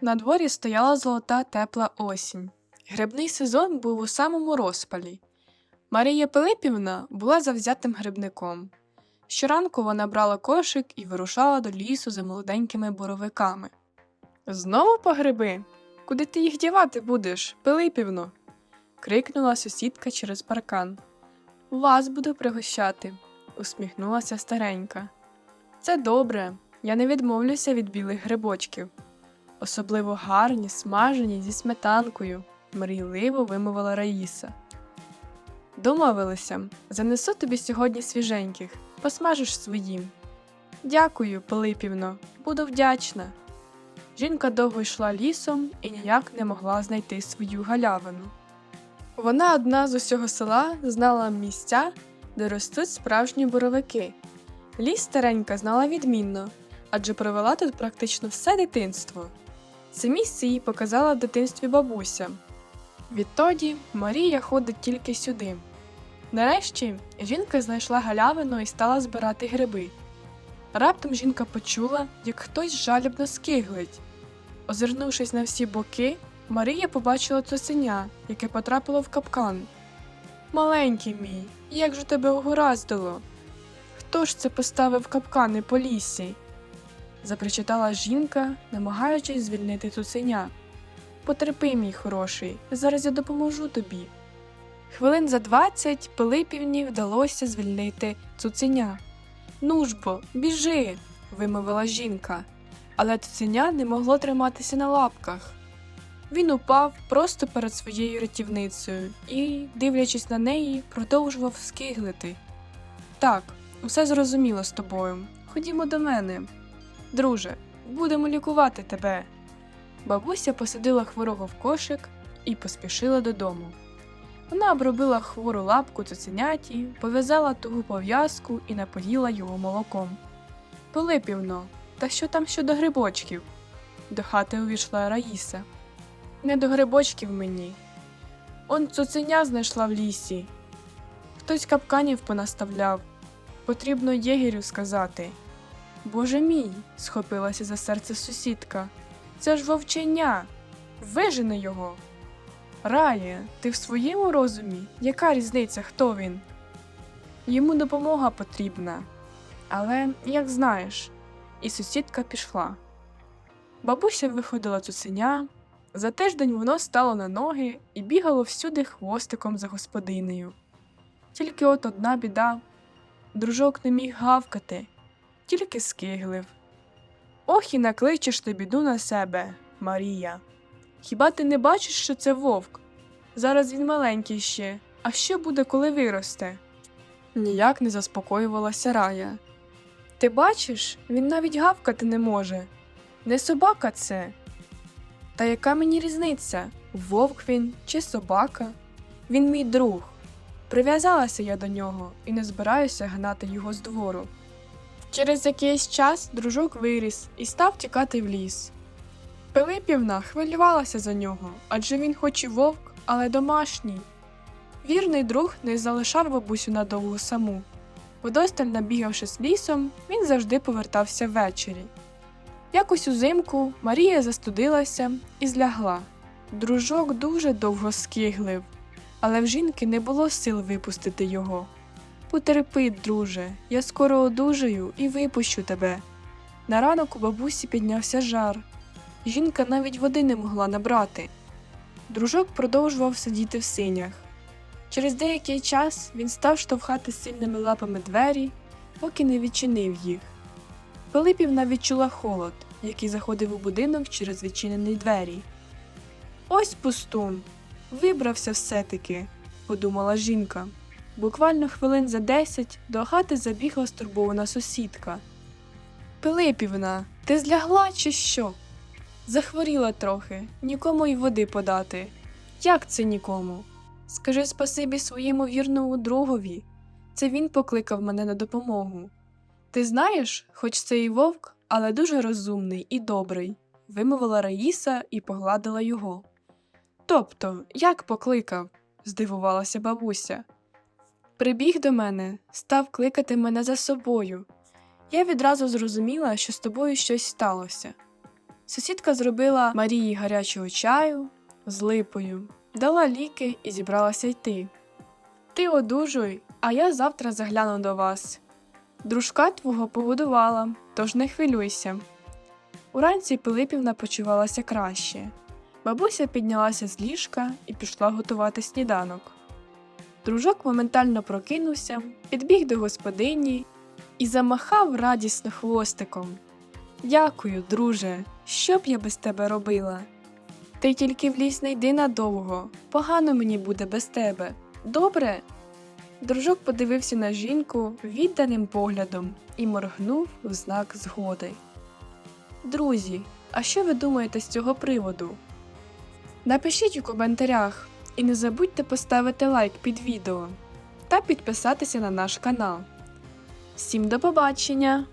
На дворі стояла золота тепла осінь. Грибний сезон був у самому розпалі. Марія Пилипівна була завзятим грибником. Щоранку вона брала кошик і вирушала до лісу за молоденькими боровиками. Знову по гриби? Куди ти їх дівати будеш, Пилипівно? крикнула сусідка через паркан. Вас буду пригощати, усміхнулася старенька. Це добре, я не відмовлюся від білих грибочків. Особливо гарні, смажені зі сметанкою, мрійливо вимовила Раїса. Домовилися, занесу тобі сьогодні свіженьких, посмажеш своїм. Дякую, Пилипівно, буду вдячна. Жінка довго йшла лісом і ніяк не могла знайти свою галявину. Вона одна з усього села знала місця, де ростуть справжні боровики. Ліс старенька знала відмінно, адже провела тут практично все дитинство. Це місце їй показала в дитинстві бабуся. Відтоді Марія ходить тільки сюди. Нарешті жінка знайшла галявину і стала збирати гриби. Раптом жінка почула, як хтось жалібно скиглить. Озирнувшись на всі боки, Марія побачила цуценя, яке потрапило в капкан. Маленький мій, як же тебе угораздило? Хто ж це поставив капкани по лісі? Запричитала жінка, намагаючись звільнити цуценя. Потерпи, мій хороший, зараз я допоможу тобі. Хвилин за двадцять Пилипівні вдалося звільнити цуценя. Ну ж бо, біжи, вимовила жінка, але цуценя не могло триматися на лапках. Він упав просто перед своєю рятівницею і, дивлячись на неї, продовжував скиглити. Так, усе зрозуміло з тобою. Ходімо до мене. Друже, будемо лікувати тебе. Бабуся посадила хворого в кошик і поспішила додому. Вона обробила хвору лапку цуценяті, пов'язала тугу пов'язку і напоїла його молоком. Пилипівно, та що там щодо грибочків? До хати увійшла Раїса. Не до грибочків мені. Он цуценя знайшла в лісі. Хтось капканів понаставляв. Потрібно єгерю сказати. Боже мій, схопилася за серце сусідка. Це ж вовченя. Вижени його. Рає, ти в своєму розумі? Яка різниця, хто він? Йому допомога потрібна. Але, як знаєш, і сусідка пішла. Бабуся виходила цуценя. За тиждень воно стало на ноги і бігало всюди хвостиком за господинею. Тільки от одна біда дружок не міг гавкати, тільки скиглив. Ох і накличеш ти біду на себе, Марія. Хіба ти не бачиш, що це вовк? Зараз він маленький ще, а що буде, коли виросте? Ніяк не заспокоювалася Рая. Ти бачиш, він навіть гавкати не може. Не собака це. Та яка мені різниця, вовк він чи собака? Він мій друг. Прив'язалася я до нього і не збираюся гнати його з двору. Через якийсь час дружок виріс і став тікати в ліс. Пилипівна хвилювалася за нього, адже він хоч і вовк, але домашній. Вірний друг не залишав бабусю надовго саму. Вдосталь набігавшись лісом, він завжди повертався ввечері. Якось узимку Марія застудилася і злягла. Дружок дуже довго скиглив, але в жінки не було сил випустити його. Потерпи, друже, я скоро одужаю і випущу тебе. На ранок у бабусі піднявся жар. Жінка навіть води не могла набрати. Дружок продовжував сидіти в синях. Через деякий час він став штовхати сильними лапами двері, поки не відчинив їх. Пилипівна відчула холод, який заходив у будинок через відчинені двері. Ось пустун. Вибрався все-таки, подумала жінка. Буквально хвилин за десять до хати забігла стурбована сусідка. Пилипівна, ти злягла чи що? Захворіла трохи, нікому й води подати. Як це нікому? Скажи спасибі своєму вірному другові. Це він покликав мене на допомогу. Ти знаєш, хоч це і вовк, але дуже розумний і добрий, вимовила Раїса і погладила його. Тобто, як покликав? здивувалася бабуся. Прибіг до мене, став кликати мене за собою. Я відразу зрозуміла, що з тобою щось сталося. Сусідка зробила Марії гарячого чаю з липою, дала ліки і зібралася йти. Ти одужуй, а я завтра загляну до вас. Дружка твого погодувала, тож не хвилюйся. Уранці Пилипівна почувалася краще. Бабуся піднялася з ліжка і пішла готувати сніданок. Дружок моментально прокинувся, підбіг до господині і замахав радісно хвостиком. Дякую, друже, що б я без тебе робила? Ти тільки в ліс не йди надовго, погано мені буде без тебе. Добре? Дружок подивився на жінку відданим поглядом і моргнув в знак згоди. Друзі, а що ви думаєте з цього приводу? Напишіть у коментарях і не забудьте поставити лайк під відео та підписатися на наш канал. Всім до побачення!